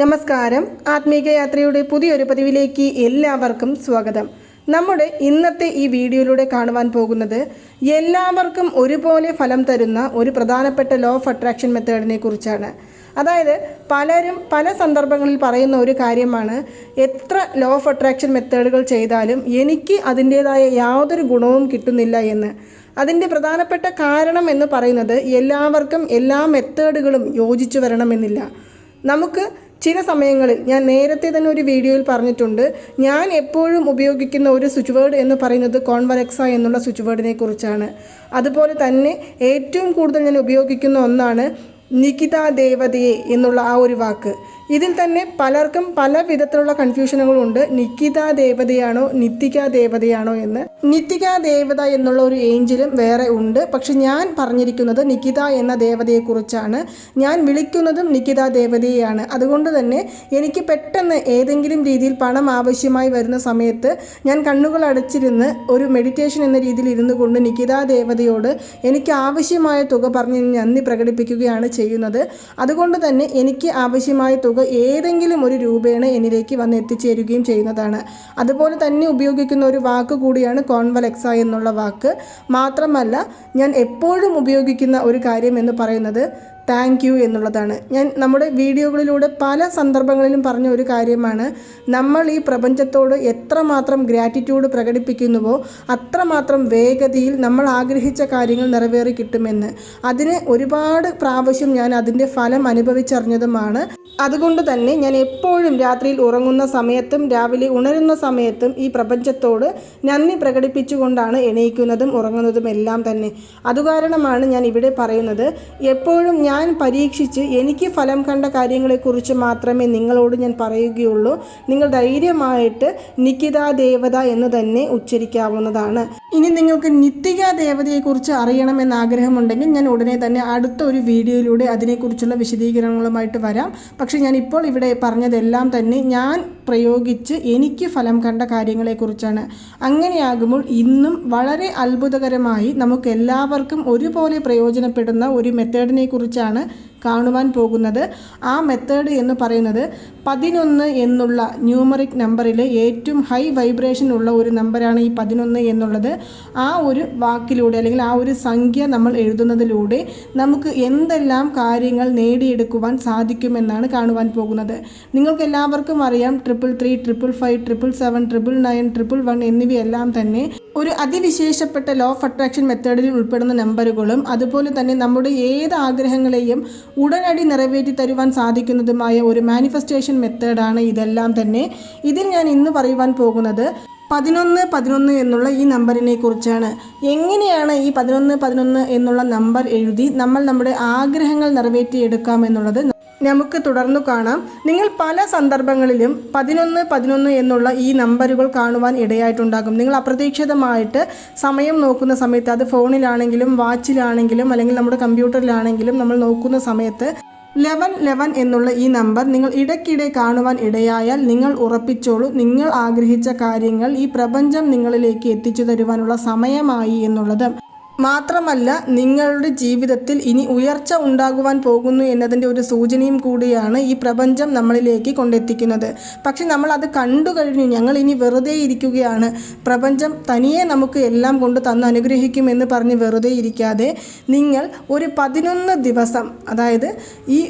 നമസ്കാരം. ആത്മീകയാത്രയുടെ പുതിയൊരു പതിവിലേക്ക് എല്ലാവർക്കും സ്വാഗതം. നമ്മുടെ ഇന്നത്തെ ഈ വീഡിയോയിലൂടെ കാണുവാൻ പോകുന്നത് എല്ലാവർക്കും ഒരുപോലെ ഫലം തരുന്ന ഒരു പ്രധാനപ്പെട്ട ലോ ഓഫ് അട്രാക്ഷൻ മെത്തേഡിനെ കുറിച്ചാണ്. അതായത് പലരും പല സന്ദർഭങ്ങളിൽ പറയുന്ന ഒരു കാര്യമാണ് എത്ര ലോ ഓഫ് അട്രാക്ഷൻ മെത്തേഡുകൾ ചെയ്താലും എനിക്ക് അതിന്റേതായ യാതൊരു ഗുണവും കിട്ടുന്നില്ല എന്ന്. അതിന്റെ പ്രധാനപ്പെട്ട കാരണം എന്ന് പറയുന്നത് എല്ലാവർക്കും എല്ലാ മെത്തേഡുകളും യോജിച്ചു വരണമെന്നില്ല. നമുക്ക് ചില സമയങ്ങളിൽ ഞാൻ നേരത്തെ തന്നെ ഒരു വീഡിയോയിൽ പറഞ്ഞിട്ടുണ്ട് ഞാൻ എപ്പോഴും ഉപയോഗിക്കുന്ന ഒരു സ്വിച്ച് വേർഡ് എന്ന് പറയുന്നത് കോൺവലക്സ എന്നുള്ള സ്വിച്ച് വേർഡിനെ കുറിച്ചാണ്. അതുപോലെ തന്നെ ഏറ്റവും കൂടുതൽ ഞാൻ ഉപയോഗിക്കുന്ന ഒന്നാണ് നികിത ദേവതയെ എന്നുള്ള ആ ഒരു വാക്ക്. ഇതിൽ തന്നെ പലർക്കും പല വിധത്തിലുള്ള കൺഫ്യൂഷനുകളുണ്ട് നിക്കിത ദേവതയാണോ നിത്തിക ദേവതയാണോ എന്ന്. നിത്തിക ദേവത എന്നുള്ള ഒരു ഏഞ്ചലും വേറെ ഉണ്ട്. പക്ഷെ ഞാൻ പറഞ്ഞിരിക്കുന്നത് നിക്കിത എന്ന ദേവതയെക്കുറിച്ചാണ് ഞാൻ വിളിക്കുന്നതും നിക്കിത ദേവതയെയാണ്. അതുകൊണ്ട് തന്നെ എനിക്ക് പെട്ടെന്ന് ഏതെങ്കിലും രീതിയിൽ പണം ആവശ്യമായി വരുന്ന സമയത്ത് ഞാൻ കണ്ണുകൾ അടച്ചിരുന്ന് ഒരു മെഡിറ്റേഷൻ എന്ന രീതിയിൽ ഇരുന്നു കൊണ്ട് നിക്കിത ദേവതയോട് എനിക്ക് ആവശ്യമായ തുക പറഞ്ഞ് നന്ദി പ്രകടിപ്പിക്കുകയാണ് ചെയ്യുന്നത്. അതുകൊണ്ട് തന്നെ എനിക്ക് ആവശ്യമായ തുക ഏതെങ്കിലും ഒരു രൂപേണ എന്നിലേക്ക് വന്ന് എത്തിച്ചേരുകയും ചെയ്യുന്നതാണ്. അതുപോലെ തന്നെ ഉപയോഗിക്കുന്ന ഒരു വാക്ക് കൂടിയാണ് കോൺവലെക്സ എന്നുള്ള വാക്ക്. മാത്രമല്ല ഞാൻ എപ്പോഴും ഉപയോഗിക്കുന്ന ഒരു കാര്യം എന്ന് പറയുന്നത് താങ്ക് യു എന്നുള്ളതാണ്. ഞാൻ നമ്മുടെ വീഡിയോകളിലൂടെ പല സന്ദർഭങ്ങളിലും പറഞ്ഞ ഒരു കാര്യമാണ്. നമ്മൾ ഈ പ്രപഞ്ചത്തോട് എത്രമാത്രം ഗ്രാറ്റിറ്റ്യൂഡ് പ്രകടിപ്പിക്കുന്നുവോ അത്രമാത്രം വേഗതയിൽ നമ്മൾ ആഗ്രഹിച്ച കാര്യങ്ങൾ നിറവേറി കിട്ടുമെന്ന്. അതിന് ഒരുപാട് പ്രാവശ്യം ഞാൻ അതിന്റെ ഫലം അനുഭവിച്ചറിഞ്ഞതുമാണ്. അതുകൊണ്ട് തന്നെ ഞാൻ എപ്പോഴും രാത്രിയിൽ ഉറങ്ങുന്ന സമയത്തും രാവിലെ ഉണരുന്ന സമയത്തും ഈ പ്രപഞ്ചത്തോട് നന്ദി പ്രകടിപ്പിച്ചുകൊണ്ടാണ് എണീക്കുന്നതും ഉറങ്ങുന്നതും എല്ലാം തന്നെ. അതുകാരണമാണ് ഞാൻ ഇവിടെ പറയുന്നത്. എപ്പോഴും ഞാൻ പരീക്ഷിച്ച് എനിക്ക് ഫലം കണ്ട കാര്യങ്ങളെക്കുറിച്ച് മാത്രമേ നിങ്ങളോട് ഞാൻ പറയുകയുള്ളൂ. നിങ്ങൾ ധൈര്യമായിട്ട് നിക്കിത ദേവത എന്ന് തന്നെ ഉച്ചരിക്കാവുന്നതാണ്. ഇനി നിങ്ങൾക്ക് നിത്യ ദേവതയെക്കുറിച്ച് അറിയണമെന്ന് ആഗ്രഹമുണ്ടെങ്കിൽ ഞാൻ ഉടനെ തന്നെ അടുത്ത ഒരു വീഡിയോയിലൂടെ അതിനെക്കുറിച്ചുള്ള വിശദീകരണങ്ങളുമായിട്ട് വരാം. പക്ഷേ ഞാൻ ഇപ്പോൾ ഇവിടെ പറഞ്ഞതെല്ലാം തന്നെ ഞാൻ പ്രയോഗിച്ച് എനിക്ക് ഫലം കണ്ട കാര്യങ്ങളെക്കുറിച്ചാണ്. അങ്ങനെയാകുമ്പോൾ ഇന്നും വളരെ അത്ഭുതകരമായി നമുക്ക് എല്ലാവർക്കും ഒരുപോലെ പ്രയോജനപ്പെടുന്ന ഒരു മെത്തേഡിനെ കുറിച്ചാണ് ഇതാണ് കാണുവാൻ പോകുന്നത് ആ മെത്തേഡ് എന്ന് പറയുന്നത് പതിനൊന്ന് എന്നുള്ള ന്യൂമറിക് നമ്പറിലെ ഏറ്റവും ഹൈ വൈബ്രേഷൻ ഉള്ള ഒരു നമ്പറാണ് ഈ പതിനൊന്ന് എന്നുള്ളത്. ആ ഒരു വാക്കിലൂടെ അല്ലെങ്കിൽ ആ ഒരു സംഖ്യ നമ്മൾ എഴുതുന്നതിലൂടെ നമുക്ക് എന്തെല്ലാം കാര്യങ്ങൾ നേടിയെടുക്കുവാൻ സാധിക്കുമെന്നാണ് കാണുവാൻ പോകുന്നത്. നിങ്ങൾക്ക് എല്ലാവർക്കും അറിയാം triple three triple five triple seven triple nine triple one എന്നിവയെല്ലാം തന്നെ ഒരു അതിവിശേഷപ്പെട്ട ലോ ഓഫ് അട്രാക്ഷൻ മെത്തേഡിൽ ഉൾപ്പെടുന്ന നമ്പറുകളും അതുപോലെ തന്നെ നമ്മുടെ ഏത് ആഗ്രഹങ്ങളെയും ഉടനടി നിറവേറ്റി തരുവാൻ സാധിക്കുന്നതുമായ ഒരു മാനിഫെസ്റ്റേഷൻ മെത്തേഡാണ് ഇതെല്ലാം തന്നെ. ഇതിൽ ഞാൻ ഇന്ന് പറയുവാൻ പോകുന്നത് പതിനൊന്ന് പതിനൊന്ന് എന്നുള്ള ഈ നമ്പറിനെ കുറിച്ചാണ്. എങ്ങനെയാണ് ഈ പതിനൊന്ന് പതിനൊന്ന് എന്നുള്ള നമ്പർ എഴുതി നമ്മൾ നമ്മുടെ ആഗ്രഹങ്ങൾ നിറവേറ്റിയെടുക്കാം എന്നുള്ളത് നമുക്ക് തുടർന്നു കാണാം. നിങ്ങൾ പല സന്ദർഭങ്ങളിലും പതിനൊന്ന് പതിനൊന്ന് എന്നുള്ള ഈ നമ്പറുകൾ കാണുവാൻ ഇടയായിട്ടുണ്ടാകും. നിങ്ങൾ അപ്രതീക്ഷിതമായിട്ട് സമയം നോക്കുന്ന സമയത്ത് അത് ഫോണിലാണെങ്കിലും വാച്ചിലാണെങ്കിലും അല്ലെങ്കിൽ നമ്മുടെ കമ്പ്യൂട്ടറിലാണെങ്കിലും നമ്മൾ നോക്കുന്ന സമയത്ത് ലെവൻ ലെവൻ എന്നുള്ള ഈ നമ്പർ നിങ്ങൾ ഇടയ്ക്കിടെ കാണുവാൻ ഇടയായാൽ നിങ്ങൾ ഉറപ്പിച്ചോളൂ. നിങ്ങൾ ആഗ്രഹിച്ച കാര്യങ്ങൾ ഈ പ്രപഞ്ചം നിങ്ങളിലേക്ക് എത്തിച്ചു തരുവാനുള്ള സമയമായി എന്നുള്ളത്. മാത്രമല്ല നിങ്ങളുടെ ജീവിതത്തിൽ ഇനി ഉയർച്ച ഉണ്ടാകുവാൻ പോകുന്നു എന്നതിന്റെ ഒരു സൂചനയും കൂടിയാണ് ഈ പ്രപഞ്ചം നമ്മളിലേക്ക് കൊണ്ടെത്തിക്കുന്നത്. പക്ഷെ നമ്മൾ അത് കണ്ടു കഴിഞ്ഞു. ഞങ്ങൾ ഇനി വെറുതെ ഇരിക്കുകയാണ്. പ്രപഞ്ചം തനിയെ നമുക്ക് എല്ലാം കൊണ്ട് തന്ന് അനുഗ്രഹിക്കുമെന്ന് പറഞ്ഞ് വെറുതെ ഇരിക്കാതെ നിങ്ങൾ ഒരു പതിനൊന്ന് ദിവസം അതായത് ഈ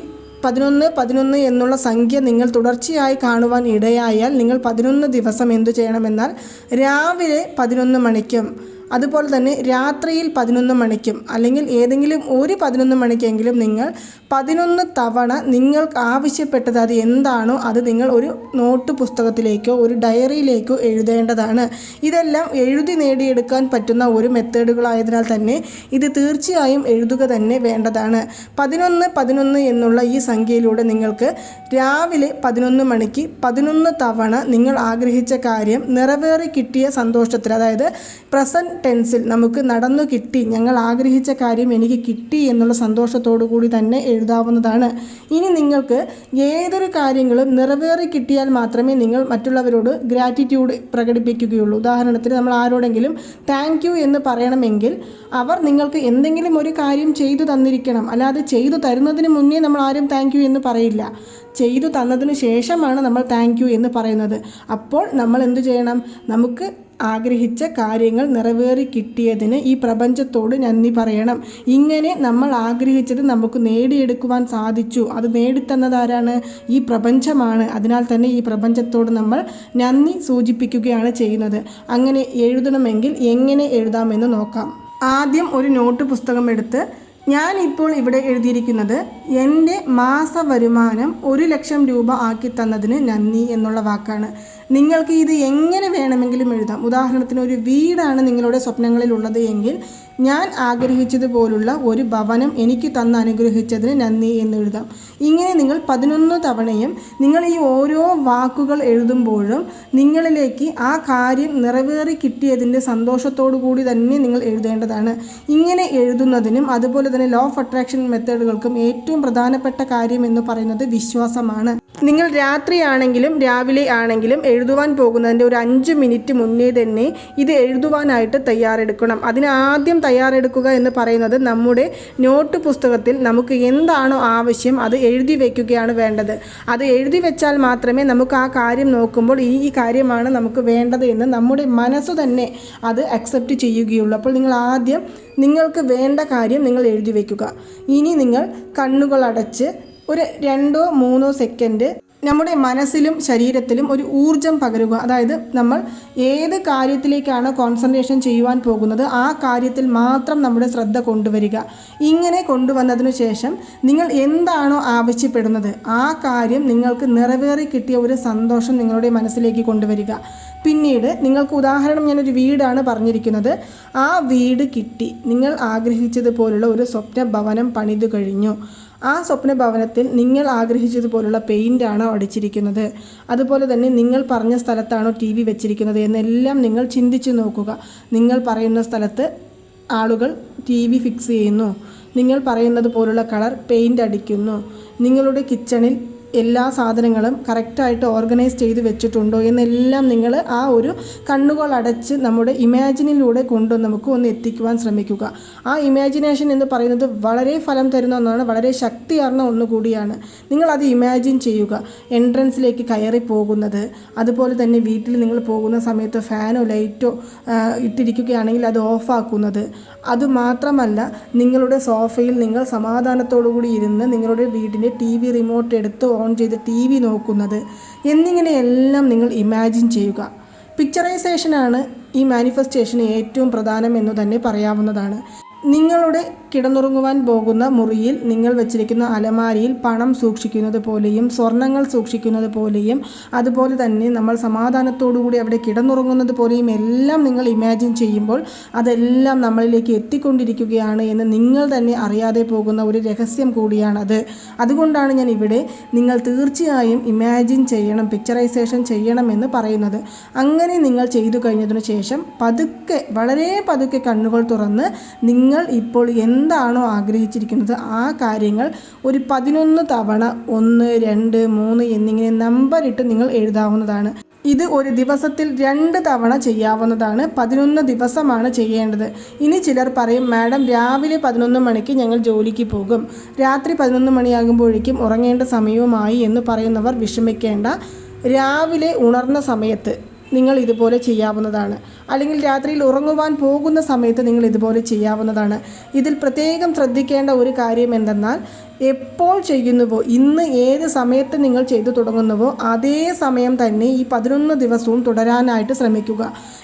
പതിനൊന്ന് പതിനൊന്ന് എന്നുള്ള സംഖ്യ നിങ്ങൾ തുടർച്ചയായി കാണുവാൻ ഇടയായാൽ നിങ്ങൾ പതിനൊന്ന് ദിവസം എന്തു ചെയ്യണമെന്നാൽ രാവിലെ പതിനൊന്ന് മണിക്കും അതുപോലെ തന്നെ രാത്രിയിൽ പതിനൊന്ന് മണിക്കും അല്ലെങ്കിൽ ഏതെങ്കിലും ഒരു പതിനൊന്ന് മണിക്കെങ്കിലും നിങ്ങൾ പതിനൊന്ന് തവണ നിങ്ങൾക്ക് ആവശ്യപ്പെട്ടത് അത് എന്താണോ അത് നിങ്ങൾ ഒരു നോട്ട് പുസ്തകത്തിലേക്കോ ഒരു ഡയറിയിലേക്കോ എഴുതേണ്ടതാണ്. ഇതെല്ലാം എഴുതി നേടിയെടുക്കാൻ പറ്റുന്ന ഒരു മെത്തേഡുകളായതിനാൽ തന്നെ ഇത് തീർച്ചയായും എഴുതുക തന്നെ വേണ്ടതാണ്. പതിനൊന്ന് പതിനൊന്ന് എന്നുള്ള ഈ സംഖ്യയിലൂടെ നിങ്ങൾക്ക് രാവിലെ പതിനൊന്ന് മണിക്ക് പതിനൊന്ന് തവണ നിങ്ങൾ ആഗ്രഹിച്ച കാര്യം നിറവേറി കിട്ടിയ സന്തോഷത്തിൽ അതായത് പ്രസന്റ് ടെൻസിൽ നമുക്ക് നടന്നു കിട്ടി. ഞങ്ങൾ ആഗ്രഹിച്ച കാര്യം എനിക്ക് കിട്ടി എന്നുള്ള സന്തോഷത്തോടു കൂടി തന്നെ എഴുതാവുന്നതാണ്. ഇനി നിങ്ങൾക്ക് ഏതൊരു കാര്യങ്ങളും നിറവേറി കിട്ടിയാൽ മാത്രമേ നിങ്ങൾ മറ്റുള്ളവരോട് ഗ്രാറ്റിറ്റ്യൂഡ് പ്രകടിപ്പിക്കുകയുള്ളൂ. ഉദാഹരണത്തിന് നമ്മൾ ആരോടെങ്കിലും താങ്ക് യു എന്ന് പറയണമെങ്കിൽ അവർ നിങ്ങൾക്ക് എന്തെങ്കിലും ഒരു കാര്യം ചെയ്തു തന്നിരിക്കണം. അല്ലാതെ ചെയ്തു തരുന്നതിന് മുന്നേ നമ്മൾ ആരും താങ്ക് യു എന്ന് പറയില്ല. ചെയ്തു തന്നതിന് ശേഷമാണ് നമ്മൾ താങ്ക് യു എന്ന് പറയുന്നത്. അപ്പോൾ നമ്മൾ എന്തു ചെയ്യണം? നമുക്ക് ആഗ്രഹിച്ച കാര്യങ്ങൾ നിറവേറി കിട്ടിയതിന് ഈ പ്രപഞ്ചത്തോട് നന്ദി പറയണം. ഇങ്ങനെ നമ്മൾ ആഗ്രഹിച്ചത് നമുക്ക് നേടിയെടുക്കുവാൻ സാധിച്ചു. അത് നേടിത്തന്നതാരാണ് ഈ പ്രപഞ്ചമാണ്. അതിനാൽ തന്നെ ഈ പ്രപഞ്ചത്തോട് നമ്മൾ നന്ദി സൂചിപ്പിക്കുകയാണ് ചെയ്യുന്നത്. അങ്ങനെ എഴുതണമെങ്കിൽ എങ്ങനെ എഴുതാമെന്ന് നോക്കാം. ആദ്യം ഒരു നോട്ട് പുസ്തകം എടുത്ത് ഞാൻ ഇപ്പോൾ ഇവിടെ എഴുതിയിരിക്കുന്നത് എന്റെ മാസ വരുമാനം ഒരു ലക്ഷം രൂപ ആക്കി തന്നതിന് നന്ദി എന്നുള്ള വാക്കാണ്. നിങ്ങൾക്ക് ഇത് എങ്ങനെ വേണമെങ്കിലും എഴുതാം. ഉദാഹരണത്തിന് ഒരു വീടാണ് നിങ്ങളുടെ സ്വപ്നങ്ങളിലുള്ളത് എങ്കിൽ ഞാൻ ആഗ്രഹിച്ചതുപോലുള്ള ഒരു ഭവനം എനിക്ക് തന്ന് അനുഗ്രഹിച്ചതിന് നന്ദി എന്ന് എഴുതാം. ഇങ്ങനെ നിങ്ങൾ പതിനൊന്ന് തവണയും നിങ്ങൾ ഈ ഓരോ വാക്കുകൾ എഴുതുമ്പോഴും നിങ്ങളിലേക്ക് ആ കാര്യം നിറവേറി കിട്ടിയതിന്റെ സന്തോഷത്തോടു കൂടി തന്നെ നിങ്ങൾ എഴുതേണ്ടതാണ്. ഇങ്ങനെ എഴുതുന്നതിനും അതുപോലെ തന്നെ ലോ ഓഫ് അട്രാക്ഷൻ മെത്തേഡുകൾക്കും ഏറ്റവും പ്രധാനപ്പെട്ട കാര്യം എന്ന് പറയുന്നത് വിശ്വാസമാണ്. നിങ്ങൾ രാത്രിയാണെങ്കിലും രാവിലെ ആണെങ്കിലും എഴുതുവാൻ പോകുന്നതിന്റെ ഒരു അഞ്ച് മിനിറ്റ് മുന്നേ തന്നെ ഇത് എഴുതുവാനായിട്ട് തയ്യാറെടുക്കണം. അതിന് ആദ്യം തയ്യാറെടുക്കുക എന്ന് പറയുന്നത് നമ്മുടെ നോട്ട് പുസ്തകത്തിൽ നമുക്ക് എന്താണോ ആവശ്യം അത് എഴുതി വയ്ക്കുകയാണ് വേണ്ടത്. അത് എഴുതി വെച്ചാൽ മാത്രമേ നമുക്ക് ആ കാര്യം നോക്കുമ്പോൾ ഈ ഈ കാര്യമാണ് നമുക്ക് വേണ്ടത് എന്ന് നമ്മുടെ മനസ്സ് തന്നെ അത് അക്സെപ്റ്റ് ചെയ്യുകയുള്ളൂ. അപ്പോൾ നിങ്ങൾ ആദ്യം നിങ്ങൾക്ക് വേണ്ട കാര്യം നിങ്ങൾ എഴുതി വയ്ക്കുക. ഇനി നിങ്ങൾ കണ്ണുകൾ അടച്ച് ഒരു രണ്ടോ മൂന്നോ സെക്കൻഡ് നമ്മുടെ മനസ്സിലും ശരീരത്തിലും ഒരു ഊർജം പകരുക. അതായത് നമ്മൾ ഏത് കാര്യത്തിലേക്കാണ് കോൺസെൻട്രേഷൻ ചെയ്യുവാൻ പോകുന്നത് ആ കാര്യത്തിൽ മാത്രം നമ്മുടെ ശ്രദ്ധ കൊണ്ടുവരിക. ഇങ്ങനെ കൊണ്ടുവന്നതിനു ശേഷം നിങ്ങൾ എന്താണോ ആവശ്യപ്പെടുന്നത് ആ കാര്യം നിങ്ങൾക്ക് നിറവേറി കിട്ടിയ ഒരു സന്തോഷം നിങ്ങളുടെ മനസ്സിലേക്ക് കൊണ്ടുവരിക. പിന്നീട് നിങ്ങൾക്ക് ഉദാഹരണം ഞാനൊരു വീടാണ് പറഞ്ഞിരിക്കുന്നത്. ആ വീട് കിട്ടി. നിങ്ങൾ ആഗ്രഹിച്ചതുപോലുള്ള ഒരു സ്വപ്ന ഭവനം പണിതു കഴിഞ്ഞു. ആ സ്വപ്ന ഭവനത്തിൽ നിങ്ങൾ ആഗ്രഹിച്ചതുപോലുള്ള പെയിന്റാണോ അടിച്ചിരിക്കുന്നത്? അതുപോലെ തന്നെ നിങ്ങൾ പറഞ്ഞ സ്ഥലത്താണോ ടി വി വെച്ചിരിക്കുന്നത് എന്നെല്ലാം നിങ്ങൾ ചിന്തിച്ചു നോക്കുക. നിങ്ങൾ പറയുന്ന സ്ഥലത്ത് ആളുകൾ ടി വി ഫിക്സ് ചെയ്യുന്നു. നിങ്ങൾ പറയുന്നത് പോലുള്ള കളർ പെയിന്റ് അടിക്കുന്നു. നിങ്ങളുടെ കിച്ചണിൽ എല്ലാ സാധനങ്ങളും കറക്റ്റായിട്ട് ഓർഗനൈസ് ചെയ്ത് വെച്ചിട്ടുണ്ടോ എന്നെല്ലാം നിങ്ങൾ ആ ഒരു കണ്ണുകൾ അടച്ച് നമ്മുടെ ഇമാജിനിലൂടെ കൊണ്ട് നമുക്ക് ഒന്ന് എത്തിക്കുവാൻ ശ്രമിക്കുക. ആ ഇമാജിനേഷൻ എന്ന് പറയുന്നത് വളരെ ഫലം തരുന്ന ഒന്നാണ് വളരെ ശക്തിയാർന്ന ഒന്നുകൂടിയാണ് നിങ്ങളത് ഇമാജിൻ ചെയ്യുക. എൻട്രൻസിലേക്ക് കയറി പോകുന്നത്. അതുപോലെ തന്നെ വീട്ടിൽ നിങ്ങൾ പോകുന്ന സമയത്ത് ഫാനോ ലൈറ്റോ ഇട്ടിരിക്കുകയാണെങ്കിൽ അത് ഓഫാക്കുന്നത്. അതുമാത്രമല്ല നിങ്ങളുടെ സോഫയിൽ നിങ്ങൾ സമാധാനത്തോടു കൂടി ഇരുന്ന് നിങ്ങളുടെ വീടിന്റെ ടി വി റിമോട്ട് എടുത്ത് ഓൺ ചെയ്ത് ടി വി നോക്കുന്നത് എന്നിങ്ങനെയെല്ലാം നിങ്ങൾ ഇമാജിൻ ചെയ്യുക. പിക്ചറൈസേഷനാണ് ഈ മാനിഫെസ്റ്റേഷന് ഏറ്റവും പ്രധാനം എന്ന് തന്നെ പറയാവുന്നതാണ്. നിങ്ങളുടെ കിടന്നുറങ്ങുവാൻ പോകുന്ന മുറിയിൽ നിങ്ങൾ വെച്ചിരിക്കുന്ന അലമാരിയിൽ പണം സൂക്ഷിക്കുന്നത് പോലെയും സ്വർണങ്ങൾ സൂക്ഷിക്കുന്നത് പോലെയും അതുപോലെ തന്നെ നമ്മൾ സമാധാനത്തോടുകൂടി അവിടെ കിടന്നുറങ്ങുന്നത് പോലെയും എല്ലാം നിങ്ങൾ ഇമാജിൻ ചെയ്യുമ്പോൾ അതെല്ലാം നമ്മളിലേക്ക് എത്തിക്കൊണ്ടിരിക്കുകയാണ് എന്ന് നിങ്ങൾ തന്നെ അറിയാതെ പോകുന്ന ഒരു രഹസ്യം കൂടിയാണത്. അതുകൊണ്ടാണ് ഞാൻ ഇവിടെ നിങ്ങൾ തീർച്ചയായും ഇമാജിൻ ചെയ്യണം പിക്ചറൈസേഷൻ ചെയ്യണമെന്ന് പറയുന്നത്. അങ്ങനെ നിങ്ങൾ ചെയ്തു കഴിഞ്ഞതിനു ശേഷം പതുക്കെ വളരെ പതുക്കെ കണ്ണുകൾ തുറന്ന് നിങ്ങൾ ഇപ്പോൾ എന്താണോ ആഗ്രഹിച്ചിരിക്കുന്നത് ആ കാര്യങ്ങൾ ഒരു പതിനൊന്ന് തവണ ഒന്ന് രണ്ട് മൂന്ന് എന്നിങ്ങനെ നമ്പറിട്ട് നിങ്ങൾ എഴുതാവുന്നതാണ്. ഇത് ഒരു ദിവസത്തിൽ രണ്ട് തവണ ചെയ്യാവുന്നതാണ്. പതിനൊന്ന് ദിവസമാണ് ചെയ്യേണ്ടത്. ഇനി ചിലർ പറയും മാഡം രാവിലെ പതിനൊന്ന് മണിക്ക് ഞങ്ങൾ ജോലിക്ക് പോകും. രാത്രി പതിനൊന്ന് മണിയാകുമ്പോഴേക്കും ഉറങ്ങേണ്ട സമയവുമായി എന്ന് പറയുന്നവർ വിഷമിക്കേണ്ട. രാവിലെ ഉണർന്ന സമയത്ത് നിങ്ങൾ ഇതുപോലെ ചെയ്യാവുന്നതാണ്. അല്ലെങ്കിൽ രാത്രിയിൽ ഉറങ്ങുവാൻ പോകുന്ന സമയത്ത് നിങ്ങൾ ഇതുപോലെ ചെയ്യാവുന്നതാണ്. ഇതിൽ പ്രത്യേകം ശ്രദ്ധിക്കേണ്ട ഒരു കാര്യം എന്തെന്നാൽ എപ്പോൾ ചെയ്യുന്നുവോ ഇന്ന് ഏത് സമയത്ത് നിങ്ങൾ ചെയ്തു തുടങ്ങുന്നുവോ അതേ സമയം തന്നെ ഈ പതിനൊന്ന് ദിവസവും തുടരാനായിട്ട് ശ്രമിക്കുക.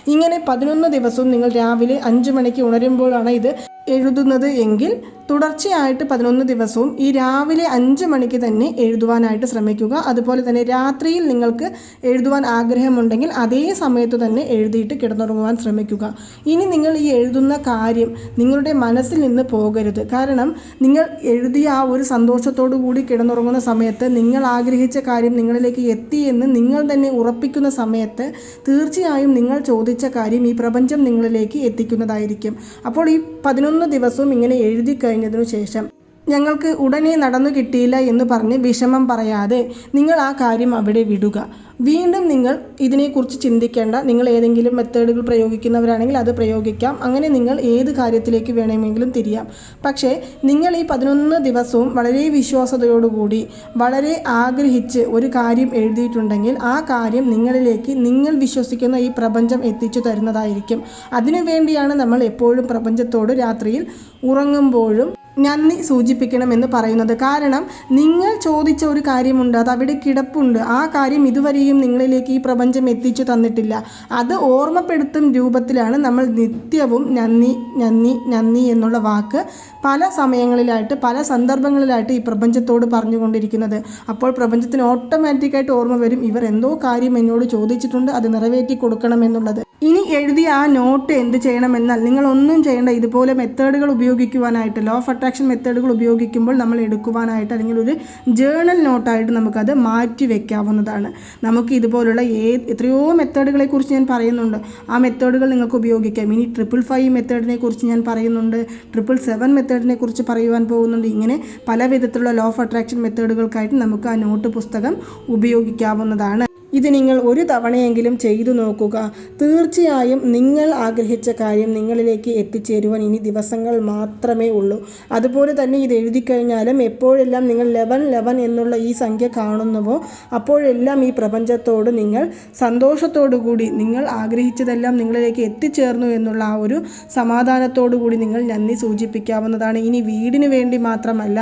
ഇങ്ങനെ പതിനൊന്ന് ദിവസവും നിങ്ങൾ രാവിലെ അഞ്ച് മണിക്ക് ഉണരുമ്പോഴാണ് ഇത് എഴുതുന്നത് എങ്കിൽ തുടർച്ചയായിട്ട് പതിനൊന്ന് ദിവസവും ഈ രാവിലെ അഞ്ച് മണിക്ക് തന്നെ എഴുതുവാനായിട്ട് ശ്രമിക്കുക. അതുപോലെ തന്നെ രാത്രിയിൽ നിങ്ങൾക്ക് എഴുതുവാൻ ആഗ്രഹമുണ്ടെങ്കിൽ അതേ സമയത്ത് തന്നെ എഴുതിയിട്ട് കിടന്നുറങ്ങുവാൻ ശ്രമിക്കുക. ഇനി നിങ്ങൾ ഈ എഴുതുന്ന കാര്യം നിങ്ങളുടെ മനസ്സിൽ നിന്ന് പോകരുത്. കാരണം നിങ്ങൾ എഴുതിയ ആ ഒരു സന്തോഷത്തോടു കൂടി കിടന്നുറങ്ങുന്ന സമയത്ത് നിങ്ങൾ ആഗ്രഹിച്ച കാര്യം നിങ്ങളിലേക്ക് എത്തി എന്ന് നിങ്ങൾ തന്നെ ഉറപ്പിക്കുന്ന സമയത്ത് തീർച്ചയായും നിങ്ങൾ ചോദിച്ച കാര്യം ഈ പ്രപഞ്ചം നിങ്ങളിലേക്ക് എത്തിക്കുന്നതായിരിക്കും. അപ്പോൾ ഈ പതിനൊന്ന് ദിവസവും ഇങ്ങനെ എഴുതി കഴിഞ്ഞതിനു ശേഷം ഞങ്ങൾക്ക് ഉടനെ നടന്നു കിട്ടിയില്ല എന്ന് പറഞ്ഞ് വിഷമം പറയാതെ നിങ്ങൾ ആ കാര്യം അവിടെ വിടുക. വീണ്ടും നിങ്ങൾ ഇതിനെക്കുറിച്ച് ചിന്തിക്കേണ്ട. നിങ്ങൾ ഏതെങ്കിലും മെത്തേഡുകൾ പ്രയോഗിക്കുന്നവരാണെങ്കിൽ അത് പ്രയോഗിക്കാം. അങ്ങനെ നിങ്ങൾ ഏത് കാര്യത്തിലേക്ക് വേണമെങ്കിലും തിരിയാം. പക്ഷേ നിങ്ങൾ ഈ പതിനൊന്ന് ദിവസവും വളരെ വിശ്വാസതയോടുകൂടി വളരെ ആഗ്രഹിച്ച് ഒരു കാര്യം എഴുതിയിട്ടുണ്ടെങ്കിൽ ആ കാര്യം നിങ്ങളിലേക്ക് നിങ്ങൾ വിശ്വസിക്കുന്ന ഈ പ്രപഞ്ചം എത്തിച്ചു തരുന്നതായിരിക്കും. അതിനുവേണ്ടിയാണ് നമ്മൾ എപ്പോഴും പ്രപഞ്ചത്തോട് രാത്രിയിൽ ഉറങ്ങുമ്പോഴും നന്ദി സൂചിപ്പിക്കണമെന്ന് പറയുന്നത്. കാരണം നിങ്ങൾ ചോദിച്ച ഒരു കാര്യമുണ്ട് അത് അവിടെ കിടപ്പുണ്ട്. ആ കാര്യം ഇതുവരെയും നിങ്ങളിലേക്ക് ഈ പ്രപഞ്ചം എത്തിച്ചു തന്നിട്ടില്ല. അത് ഓർമ്മപ്പെടുത്തും രൂപത്തിലാണ് നമ്മൾ നിത്യവും നന്ദി നന്ദി നന്ദി എന്നുള്ള വാക്ക് പല സമയങ്ങളിലായിട്ട് പല സന്ദർഭങ്ങളിലായിട്ട് ഈ പ്രപഞ്ചത്തോട് പറഞ്ഞുകൊണ്ടിരിക്കുന്നത്. അപ്പോൾ പ്രപഞ്ചത്തിന് ഓട്ടോമാറ്റിക്കായിട്ട് ഓർമ്മ വരും ഇവർ എന്തോ കാര്യം എന്നോട് ചോദിച്ചിട്ടുണ്ട് അത് നിറവേറ്റി കൊടുക്കണമെന്നുള്ളത് ഇനി എഴുതിയ ആ നോട്ട് എന്ത് ചെയ്യണമെന്നാൽ നിങ്ങളൊന്നും ചെയ്യേണ്ട ഇതുപോലെ മെത്തേഡുകൾ ഉപയോഗിക്കുവാനായിട്ട് ലോ ഓഫ് അട്രാക്ഷൻ മെത്തേഡുകൾ ഉപയോഗിക്കുമ്പോൾ നമ്മൾ എടുക്കുവാനായിട്ട് അല്ലെങ്കിൽ ഒരു ജേണൽ നോട്ടായിട്ട് നമുക്കത് മാറ്റി വെക്കാവുന്നതാണ്. നമുക്ക് ഇതുപോലുള്ള ഏ എത്രയോ മെത്തേഡുകളെ കുറിച്ച് ഞാൻ പറയുന്നുണ്ട്. ആ മെത്തേഡുകൾ നിങ്ങൾക്ക് ഉപയോഗിക്കാം. ഇനി ട്രിപ്പിൾ ഫൈവ് മെത്തേഡിനെ കുറിച്ച് ഞാൻ പറയുന്നുണ്ട്. ട്രിപ്പിൾ സെവൻ മെത്തേഡിനെ കുറിച്ച് പറയുവാൻ പോകുന്നുണ്ട്. ഇങ്ങനെ പല വിധത്തിലുള്ള ലോ ഓഫ് അട്രാക്ഷൻ മെത്തേഡുകൾക്കായിട്ട് നമുക്ക് ആ നോട്ട് പുസ്തകം ഉപയോഗിക്കാവുന്നതാണ്. ഇത് നിങ്ങൾ ഒരു തവണയെങ്കിലും ചെയ്തു നോക്കുക. തീർച്ചയായും നിങ്ങൾ ആഗ്രഹിച്ച കാര്യം നിങ്ങളിലേക്ക് എത്തിച്ചേരുവാൻ ഇനി ദിവസങ്ങൾ മാത്രമേ ഉള്ളൂ. അതുപോലെ തന്നെ ഇത് എഴുതി കഴിഞ്ഞാലും എപ്പോഴെല്ലാം നിങ്ങൾ ലെവൻ ലെവൻ എന്നുള്ള ഈ സംഖ്യ കാണുന്നുവോ അപ്പോഴെല്ലാം ഈ പ്രപഞ്ചത്തോട് നിങ്ങൾ സന്തോഷത്തോടു കൂടി നിങ്ങൾ ആഗ്രഹിച്ചതെല്ലാം നിങ്ങളിലേക്ക് എത്തിച്ചേർന്നു എന്നുള്ള ആ ഒരു സമാധാനത്തോടു കൂടി നിങ്ങൾ നന്ദി സൂചിപ്പിക്കാവുന്നതാണ്. ഇനി വീടിന് വേണ്ടി മാത്രമല്ല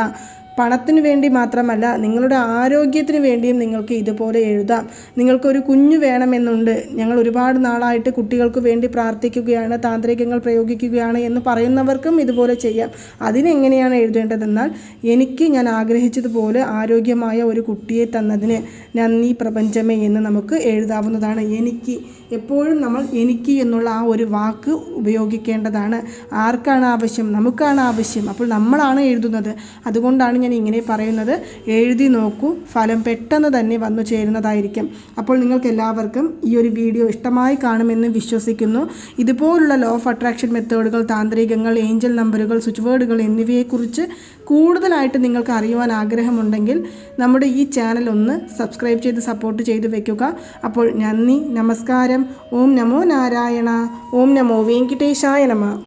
പണത്തിന് വേണ്ടി മാത്രമല്ല നിങ്ങളുടെ ആരോഗ്യത്തിന് വേണ്ടിയും നിങ്ങൾക്ക് ഇതുപോലെ എഴുതാം. നിങ്ങൾക്കൊരു കുഞ്ഞു വേണമെന്നുണ്ട്. ഞങ്ങൾ ഒരുപാട് നാളായിട്ട് കുട്ടികൾക്ക് വേണ്ടി പ്രാർത്ഥിക്കുകയാണ് താന്ത്രികങ്ങൾ പ്രയോഗിക്കുകയാണ് എന്ന് പറയുന്നവർക്കും ഇതുപോലെ ചെയ്യാം. അതിനെങ്ങനെയാണ് എഴുതേണ്ടതെന്നാൽ എനിക്ക് ഞാൻ ആഗ്രഹിച്ചതുപോലെ ആരോഗ്യമായ ഒരു കുട്ടിയെ തന്നതിന് നന്ദി പ്രപഞ്ചമേ എന്ന് നമുക്ക് എഴുതാവുന്നതാണ്. എനിക്ക് എപ്പോഴും നമ്മൾ എനിക്ക് എന്നുള്ള ആ ഒരു വാക്ക് ഉപയോഗിക്കേണ്ടതാണ്. ആർക്കാണ് ആവശ്യം? നമുക്കാണ് ആവശ്യം. അപ്പോൾ നമ്മളാണ് എഴുതുന്നത്. അതുകൊണ്ടാണ് ഞാൻ ഇങ്ങനെ പറയുന്നത് എഴുതി നോക്കൂ. ഫലം പെട്ടെന്ന് തന്നെ വന്നു ചേരുന്നതായിരിക്കും. അപ്പോൾ നിങ്ങൾക്ക് എല്ലാവർക്കും ഈ ഒരു വീഡിയോ ഇഷ്ടമായി കാണുമെന്ന് വിശ്വസിക്കുന്നു. ഇതുപോലുള്ള ലോ ഓഫ് അട്രാക്ഷൻ മെത്തേഡുകൾ താന്ത്രികങ്ങൾ ഏഞ്ചൽ നമ്പറുകൾ സ്വിച്ച് വേർഡുകൾ എന്നിവയെക്കുറിച്ച് കൂടുതലായിട്ട് നിങ്ങൾക്ക് അറിയുവാൻ ആഗ്രഹമുണ്ടെങ്കിൽ നമ്മുടെ ഈ ചാനൽ ഒന്ന് സബ്സ്ക്രൈബ് ചെയ്ത് സപ്പോർട്ട് ചെയ്ത് വെക്കുക. അപ്പോൾ നന്ദി നമസ്കാരം. ഓം നമോ നാരായണ. ഓം നമോ വെങ്കിട്ടേശായ നമ.